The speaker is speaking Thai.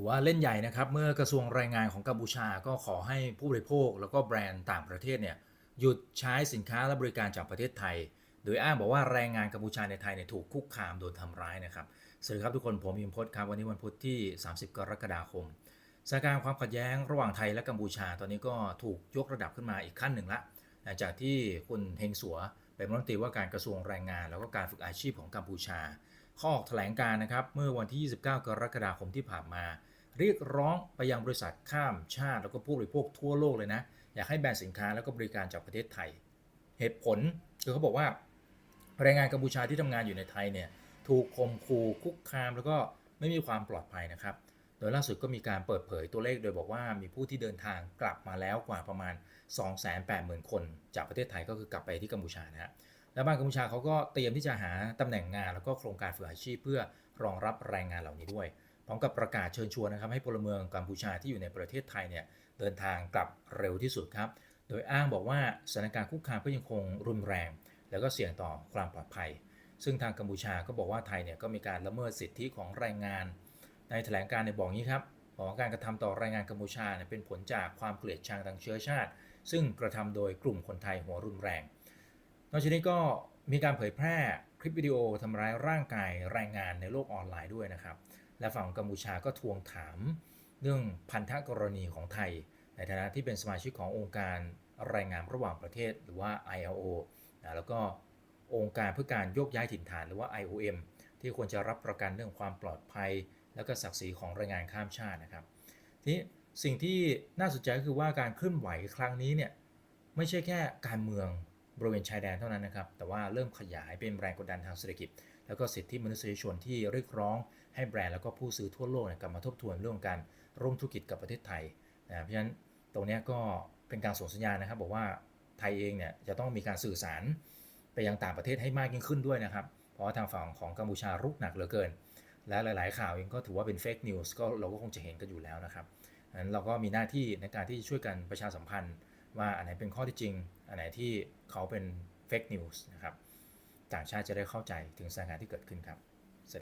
ถือว่าเล่นใหญ่นะครับ เมื่อกระทรวงแรงงานของกัมพูชาก็ขอให้ผู้บริโภค แล้วก็แบรนด์ต่างประเทศเนี่ยหยุดใช้สินค้าและบริการจากประเทศไทย โดยอ้างบอกว่าแรงงานกัมพูชาในไทยเนี่ยถูกคุกคามโดนทำร้ายนะครับสวัสดีครับทุกคนผมยิมพศครับวันนี้วันพุธที่ 30 กรกฎาคมสถานการณ์ความขัดแย้งระหว่างไทยและกัมพูชา ตอนนี้ก็ถูกยกระดับขึ้นมาอีกขั้นหนึ่งละหลังจากที่คุณเฮงสัวเป็นรัฐมนตรีว่าการกระทรวงแรงงาน แล้วก็การฝึกอาชีพของกัมพูชาเขาออกแถลงการนะครับเมื่อวันที่ 29 กรกฎาคมที่ผ่านมา เรียกร้องไปยังบริษัทข้ามชาติ แล้วก็ผู้บริโภคทั่วโลกเลยนะ อยากให้แบรนด์สินค้าแล้วก็บริการจากประเทศไทย เหตุผลคือเขาบอกว่าแรงงานกัมพูชาที่ทำงานอยู่ในไทยเนี่ยถูกข่มขู่คุกคาม แล้วก็ไม่มีความปลอดภัยนะครับ โดยล่าสุดก็มีการเปิดเผยตัวเลขโดยบอกว่ามีผู้ที่เดินทางกลับมาแล้วกว่าประมาณ 280,000 คน จากประเทศไทยก็คือกลับไปที่กัมพูชานะฮะและบ้านกัมพูชาเขาก็เตรียมที่จะหาตำแหน่งงานแล้วก็โครงการฝึกอาชีพเพื่อรองรับแรงงานเหล่านี้ด้วย ร้อมกับประกาศเชิญชวนนะครับให้พลเมืองกัมพูชาที่อยู่ในประเทศไทยเนี่ยเดินทางกลับเร็วที่สุดครับ โดยอ้างบอกว่าสถานการณ์คุกคามก็ยังคงรุนแรง แล้วก็เสี่ยงต่อความปลอดภัย ซึ่งทางกัมพูชาก็บอกว่าไทยเนี่ยก็มีการละเมิดสิทธิของแรงงาน ในแถลงการในบอกงี้ครับบอกว่าการกระทำต่อแรงงานกัมพูชาเนี่ยเป็นผลจากความเกลียดชังทางเชื้อชาติ ซึ่งกระทำโดยกลุ่มคนไทยหัวรุนแรง นอกจากนี้ก็มีการเผยแพร่คลิปวิดีโอทำร้ายร่างกายแรงงานในโลกออนไลน์ด้วยนะครับ และฝั่งกัมพูชาก็ทวงถามเรื่องพันธกรณีของไทย ในฐานะที่เป็นสมาชิกขององค์การแรงงานระหว่างประเทศหรือว่า ILO นะแล้วก็องค์การเพื่อการโยกย้ายถิ่นฐานหรือว่า IOM ที่ควรจะรับประกันเรื่องความปลอดภัย และก็ศักดิ์ศรีของแรงงานข้ามชาตินะครับ ทีนี้สิ่งที่น่าสนใจก็คือว่าการเคลื่อนไหวครั้งนี้เนี่ยไม่ใช่แค่การเมือง บริเวณชายแดนเท่านั้นนะครับ แต่ว่าเริ่มขยายเป็นแรงกดดันทางเศรษฐกิจ แล้วก็สิทธิมนุษยชนที่เรียกร้องให้แบรนด์แล้วก็ผู้ซื้อทั่วโลกเนี่ยกลับมาทบทวนเรื่องการร่วมธุรกิจกับประเทศไทยนะเพราะฉะนั้นตรงนี้ก็เป็นการส่งสัญญาณนะครับ บอกว่าไทยเองเนี่ยจะต้องมีการสื่อสารไปยังต่างประเทศให้มากยิ่งขึ้นด้วยนะครับ เพราะว่าทางฝั่งของกัมพูชารุกหนักเหลือเกิน และหลาย ๆ ข่าวเองก็ถือว่าเป็นเฟกนิวส์ก็เราก็คงจะเห็นกันอยู่แล้วนะครับนั้นเราก็มีหน้าที่ในการที่ช่วยกันประชาสัมพันธ์ ว่าอันไหนเป็นข้อที่จริง อันไหนที่เขาเป็นเฟกนิวส์นะครับ ต่างชาติจะได้เข้าใจถึงสถานการณ์ที่เกิดขึ้นครับ